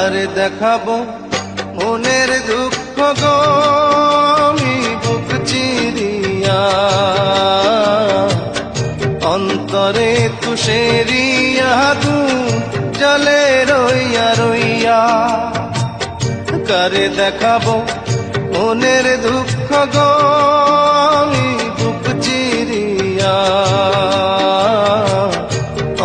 আর দেখাবো মনের দুঃখ গো বুক চিরিয়া। অন্তরে তুষেরিয়া আগুন জলে রইয়া রইয়া। করে দেখাবো মনের দুঃখ গো বুক চিরিয়া।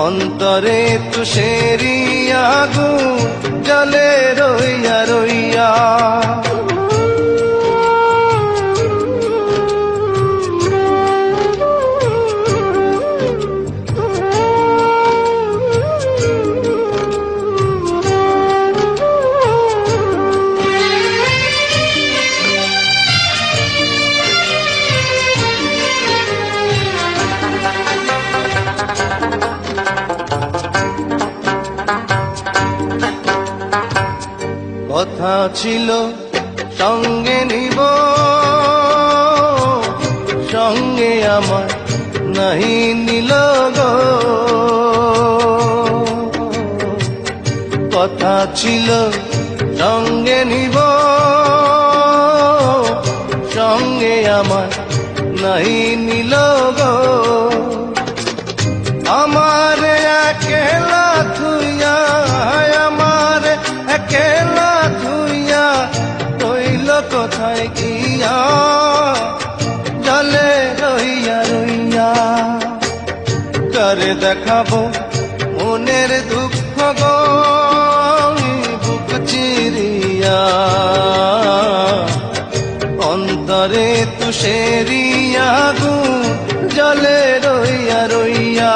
অন্তরে তুষেরিয়া আগুন জলে রইয়া রইয়া। ছিল, সঙ্গে নিব। সঙ্গে আমার নাহি নিল গো। আমার একেলা থুইয়া আমার একেলা থুইয়া, রইল কোথায় গিয়া? জলে রইয়া রইয়া, করে দেখাবো মনের দুঃখ? অন্তরে তুষেরিয়া গু জলে রইয়া রইয়া।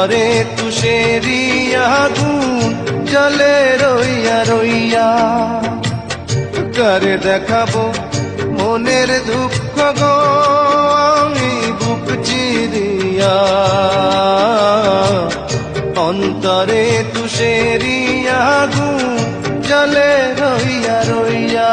অন্তরে তুষেরিয়া গুণ জলে রইয়া রইয়া। করে দেখাবো মনের দুঃখ গো, আমি বুক চিরিয়া। অন্তরে তুষেরিয়া গুণ জলে রইয়া রইয়া।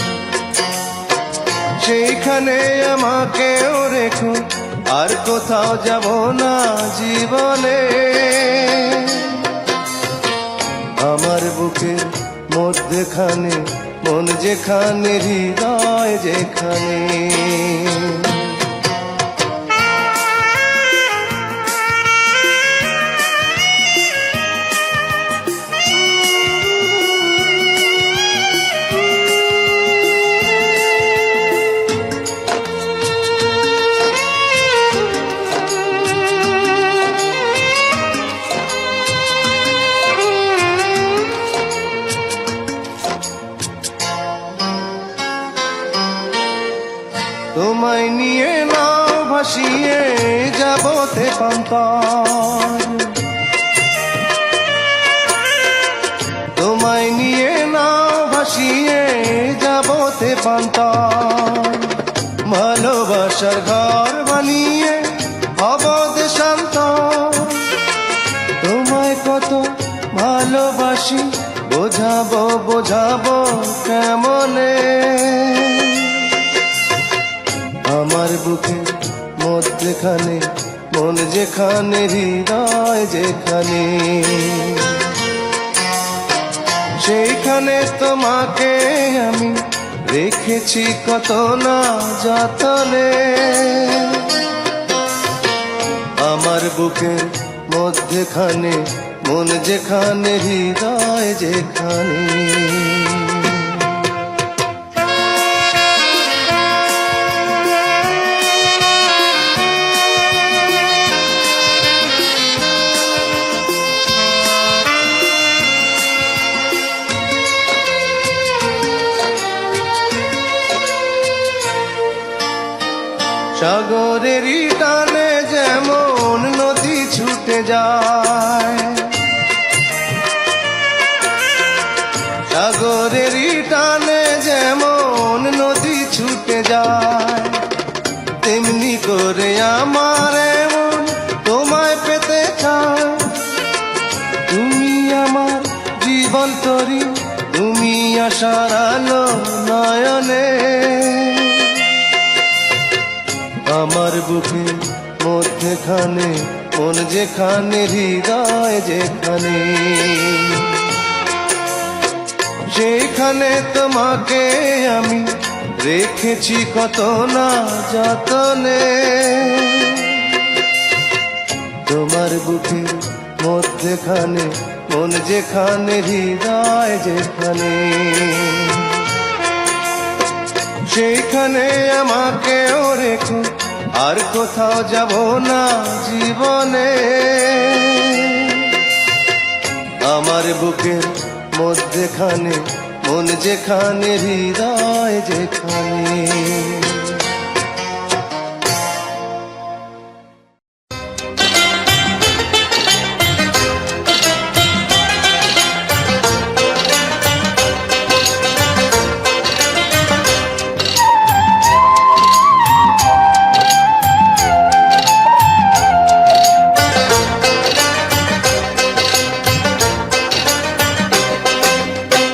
সেইখানে আমাকেও রেখো, আর কোথাও যাব না জীবনে। আমার বুকের মধ্যেখানে, মন যেখানে, হৃদয় যেখানে। পান্তর তোমায় নিয়ে নাও ভাসিয়ে যাবতে পান্তর ভালোবাসার ঘর বানিয়ে হব দেশান্ত তোমায় কত ভালোবাসি, বোঝাবো বোঝাবো কেমনে? আমার বুকে মধ্যখানে মন যেখানে হৃদয়, যেখানে সেইখানে তোমাকে আমি রেখেছি কত না যতনে। আমার বুকের মধ্যখানে, মন যেখানে, হৃদয় যেখানে। সাগরেরই টানে যেমন নদী ছুটে যায়। সাগরেরই টানে যেমন নদী ছুটে যায়, তেমনি করে আমার এমন তোমায় পেতে চায় তুমি আমার জীবন তরি, তুমি আশার আলো নয়নে আমার বুকে মধ্যখানে মন যেখানে, হৃদয় যেখানে। সেখানে তোমাকে আমি রেখেছি কত না যতনে। তোমার বুকে মধ্যখানে মন যেখানে, হৃদয় যেখানে। সেইখানে আমাকেও রেখো আর কোথাও যাব না জীবনে। আমার বুকের মধ্যেখানে মন যেখানে হৃদয় যেখানে।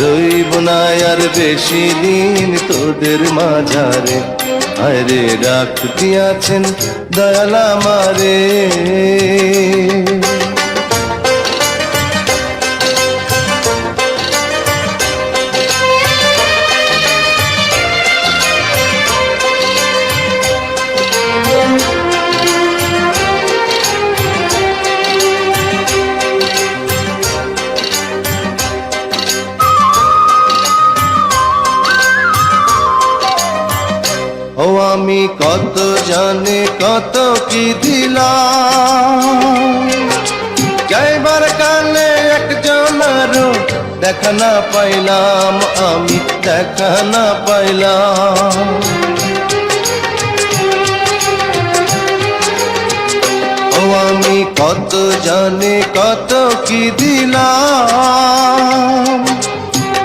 রইব না আর বেশি দিন তোদের মাঝারে। আরে রাখতি আছেন দয়ালা মারে দিলাম। যাইবার কালে একজনেরও দেখা না পাইলাম, আমি দেখা না পাইলাম। ও আমি কত জানে কত কি দিলাম।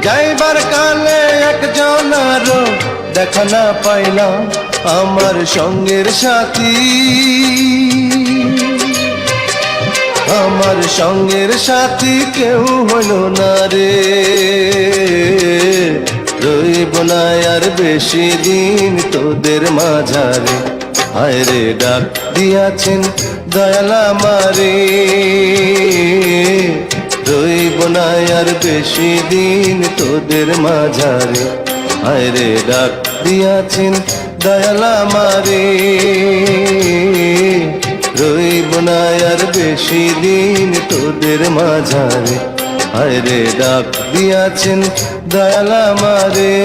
যাইবার কালে একজনেরও দেখা না পাইলাম আমার সঙ্গের সাথী। আমার সঙ্গের সাথী কেউ হইল না রে। রইব না আর বেশি দিন তোদের মাঝারে। হায় রে, ডাক দিয়াছেন দয়ালা মারে রইব না আর বেশি দিন তোদের মাঝারে। হায় রে, ডাক দিয়াছেন দয়ালা মারে রইব না আর বেশি দিন তোদের মাঝারে। আরে ডাক দিয়াছেন দয়ালা মারে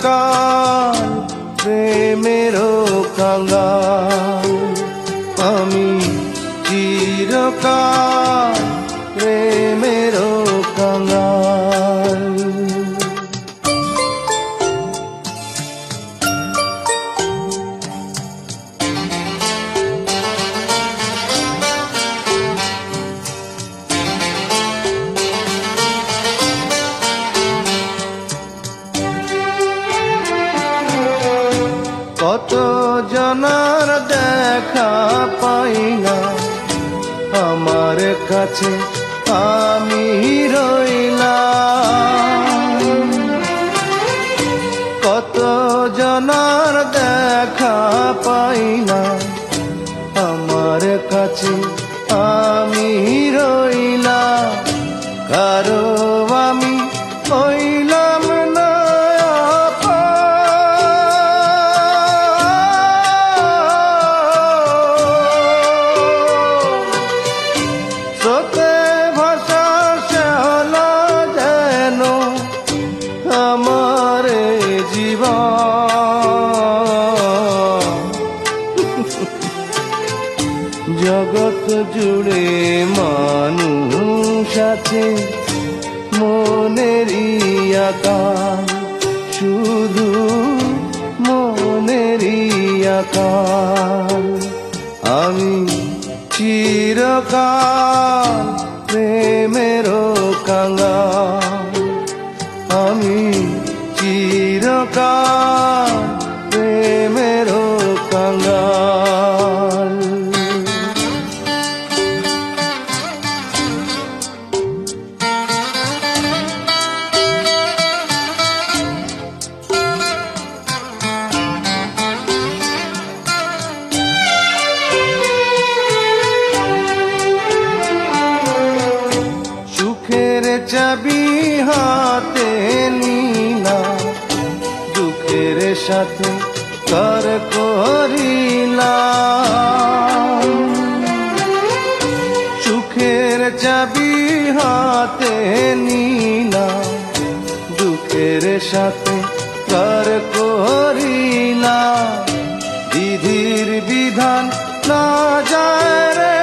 চিরকাল প্রেমের কাঙ্গাল। আমি চিরকাল প্রেমের কাছে আমি রইলাম। কত জনার দেখা পাই না আমার কাছে আকার আমি চিরকাল প্রেমের কাঙ্গাল আমি চিরকাল প্রেমের কাঙ্গাল সাথে কর করিলাম সুখের চাবি হাতে নিনা, দুঃখের সাথে কর করিলা বিধির বিধান না যায় রে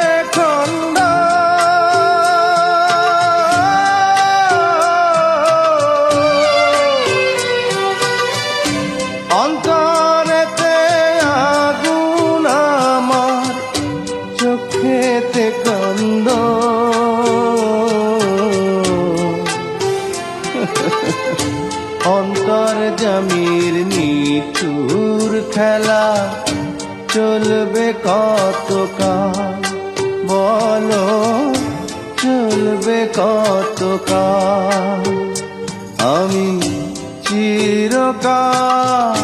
জামির নিচুর খেলা চলবে কত কাল বলো, চলবে কত কাল আমি চিরকাল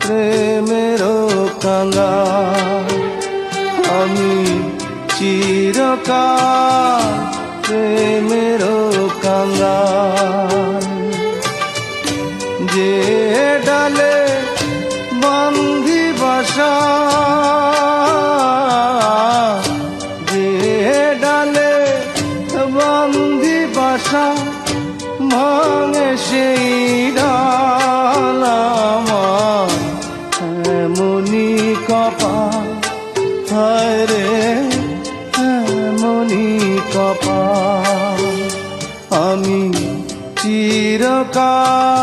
প্রেমের কাঙ্গা আমি চিরকাল প্রেমের কাঙ্গাল বাসা যে ডালে বন্ধি বাসা ভাঙে সেই ডাল আমার। এমনি কপাল, হায় রে কপাল। আমি চিরকাল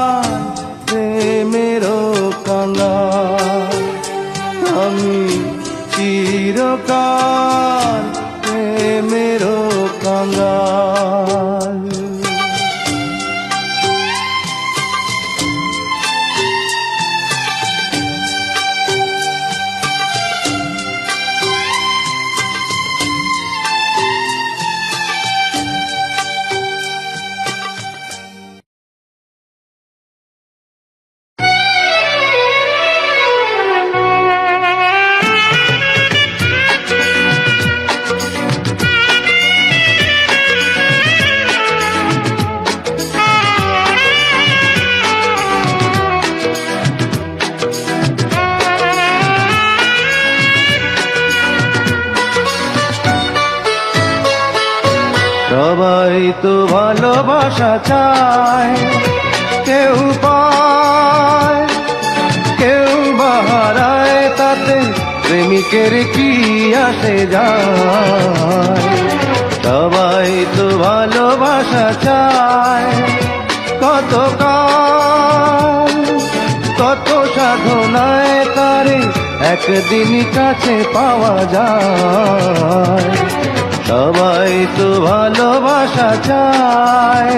প্রেমিকের কি আসে যায়? সবাই তো ভালোবাসা চায়। কত কত সাধনায় তারে একদিন কাছে পাওয়া যায়। সবাই তো ভালোবাসা চায়।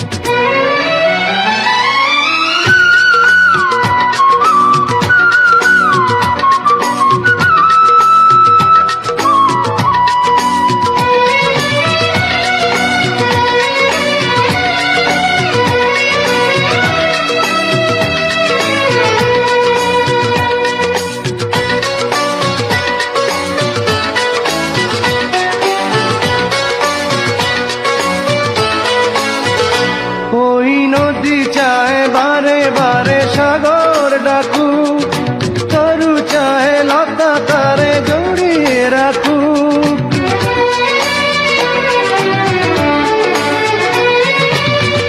ডাকু, তরু চাহে লতা তারে জড়িয়ে রাখু।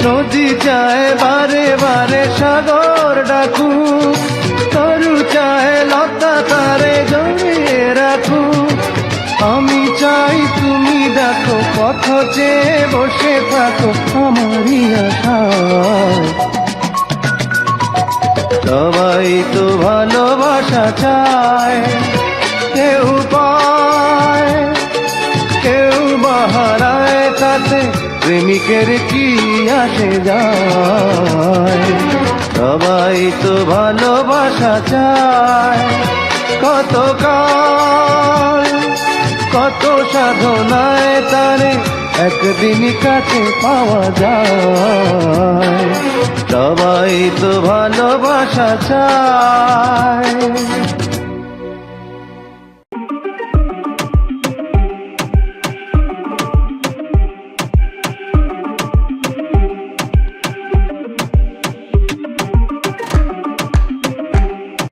নদী চাহে বারে বারে সাগর ডাকু, তরু চাহে লতা তারে জড়িয়ে রাখু। আমি চাই তুমি দেখো, পথ চেয়ে বসে থাকো, আমারই আশা। সবাই তো ভালোবাসা চায়। কেউ পায়, কেউ বাহারায় তাতে প্রেমিকের কি আসে যায়। সবাই তো ভালোবাসা চায়। কত কাল, কত সাধনায় তারে একদিন কাছে পাওয়া যায়? সবাই তো ভালোবাসা চায়।